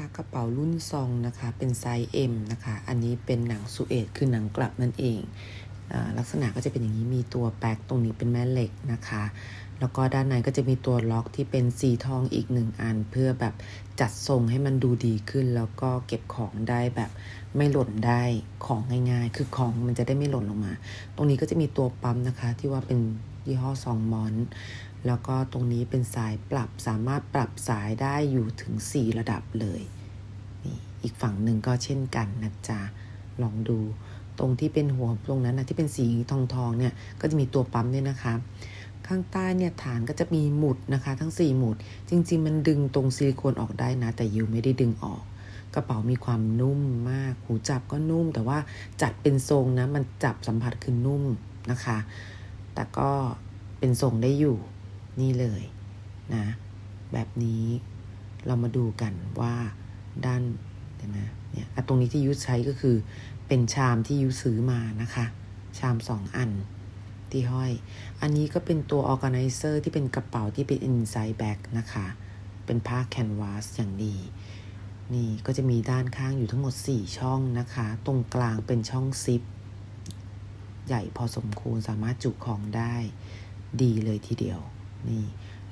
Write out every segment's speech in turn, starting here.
นะคะกระเป๋ารุ่นซองนะคะเป็นไซส์ M นะคะ อันนี้เป็นหนังสุเอตคือหนังกลับนั่นเองลักษณะก็จะเป็นอย่างนี้มีตัวแป๊กตรงนี้เป็นแม่เหล็กนะคะ แล้วก็ด้านในก็จะมีตัวล็อกที่เป็นสีทองอีกหนึ่งอัน เพื่อแบบจัดทรงให้มันดูดีขึ้น แล้วก็เก็บของได้แบบไม่หล่นได้ของง่ายๆ คือของมันจะได้ไม่หล่นลงมา ตรงนี้ก็จะมีตัวปั๊มนะคะที่ว่าเป็นยี่ห้อซองมอน แล้วก็ตรงนี้เป็นสายปรับสามารถปรับสายได้อยู่ถึง 4 ระดับเลยนี่อีกฝั่งหนึ่งก็เช่นกันนะจ๊ะ ลองดูตรงที่เป็นหัวตรงนั้นนะที่เป็นสีทองทองเนี่ยก็จะมีตัวปั๊มด้วยนะคะ ข้างใต้เนี่ยฐานก็จะมีหมุดนะคะ ทั้ง 4 หมุด จริง ๆ มันดึงตรงซิลิโคนออกได้นะ แต่ยูไม่ได้ดึงออกกระเป๋ามีความนุ่มมาก หูจับก็นุ่ม แต่ว่าจัดเป็นทรงนะ มันจับสัมผัสคือนุ่มนะคะ แต่ก็เป็นทรงได้อยู่นี่เลยนะ แบบนี้เรามาดูกันว่าด้านเดี๋ยวนะเนี่ยตรงนี้ที่ยุใช้ก็คือเป็นชามที่ยุซื้อมานะคะ ชามสองอันที่ห้อย อันนี้ก็เป็นตัว organizer ที่เป็นกระเป๋าที่เป็น inside bag นะคะ เป็นผ้าแคนวาสอย่างดี นี่ก็จะมีด้านข้างอยู่ทั้งหมด 4 ช่องนะคะ ตรงกลางเป็นช่องซิป ใหญ่พอสมควรสามารถจุของได้ดีเลยทีเดียวนี่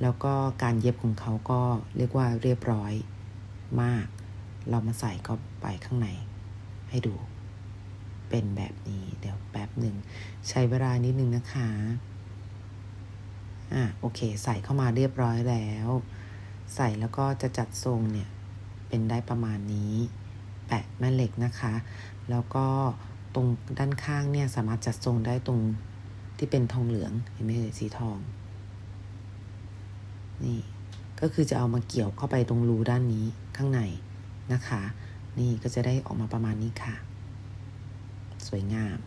แล้วก็การเย็บของเขาก็เรียกว่าเรียบร้อยมาก เรามาใส่ก็ไปข้างในให้ดู เป็นแบบนี้เดี๋ยวแป๊บหนึ่ง ใช้เวลานิดนึงนะคะ อะโอเค ใส่เข้ามาเรียบร้อยแล้ว ใส่แล้วก็จะจัดทรงเนี่ย เป็นได้ประมาณนี้ แปะแม่เหล็กนะคะ แล้วก็ ตรงด้านข้างเนี่ยสามารถจัดทรงได้ตรงที่เป็นทองเหลืองเห็นไหมเอ่ยสีทอง นี่ก็คือจะเอามาเกี่ยวเข้าไปตรงรูด้านนี้ข้างในนะคะ นี่ก็จะได้ออกมาประมาณนี้ค่ะ สวยงาม